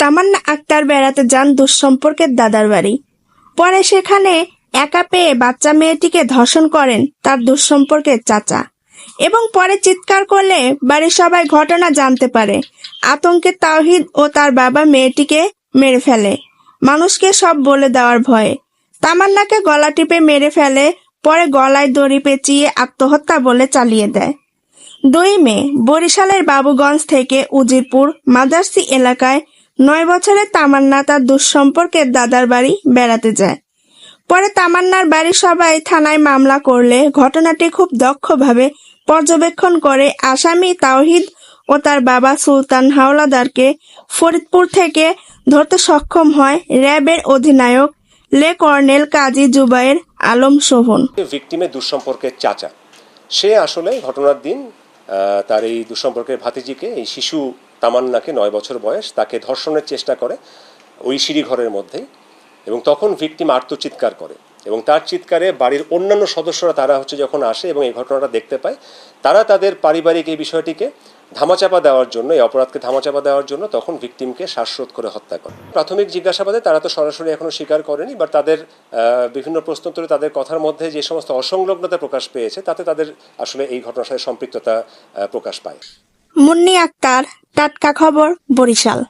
তামান্না আক্তার বেড়াতে যান দুঃসম্পর্কের দাদার বাড়ি। পরে সেখানে একা পেয়ে বাচ্চা মেয়েটিকে ধর্ষণ করেন তার দুঃসম্পর্কের চাচা। এবং পরে চিৎকার করলে বাড়ির সবাই ঘটনা জানতে পারে। আতঙ্কে তাওহিদ ও তার বাবা মেয়েটিকে মেরে ফেলে। মানুষকে সব বলে দেওয়ার ভয়ে। তামান্নাকে গলা টিপে মেরে ফেলে, পরে গলায় দড়ি পেঁচিয়ে আত্মহত্যা বলে চালিয়ে দেয়। দুই মে, বরিশালের বাবুগঞ্জ থেকে উজিরপুর মাদার্সি এলাকায় নয় বছরের তামান্না তার দুঃসম্পর্কের দাদার বাড়ি বেড়াতে যায়। পরে তামান্নার বাড়ির সবাই থানায় মামলা করলে ঘটনাটি খুব দক্ষভাবে পর্যবেক্ষণ করে আসামি তাওহিদ ও তার বাবা সুলতান হাওলাদারকে ফরিদপুর থেকে ধরতে সক্ষম হয় র্যাবের অধিনায়ক লে কর্নেল কাজী জুবায়ের আলম শোভন। ভিকটিমের দুঃসম্পর্কের চাচা। সে আসলে ঘটনার দিন তার এই দুঃসম্পর্কের ভাতিজিকে, এই শিশু তামান্নাকে নয় বছর বয়স, তাকে ধর্ষণের চেষ্টা করে ওই সিঁড়ি ঘরের মধ্যেই এবং তখন ভিকটিম আত্মচিৎকার করে এবং তার চিৎকারে বাড়ির অন্যান্য সদস্যরা তারা হচ্ছে যখন আসে এবং এই ঘটনাটা দেখতে পায়, তারা তাদের পারিবারিক এই বিষয়টিকে ধামাচাপা দেওয়ার জন্য, এই অপরাধকে ধামাচাপা দেওয়ার জন্য তখন ভিকটিমকে শ্বাসরোধ করে হত্যা করে। প্রাথমিক জিজ্ঞাসাবাদে তারা তো সরাসরি এখনও স্বীকার করেনি বাট তাদের বিভিন্ন প্রশ্নোত্তরে তাদের কথার মধ্যে যে সমস্ত অসংলগ্নতা প্রকাশ পেয়েছে, তাতে তাদের আসলে এই ঘটনার সাথে সম্পৃক্ততা প্রকাশ পায়। মুন্নি আক্তার টাটকা খবর বরিশাল।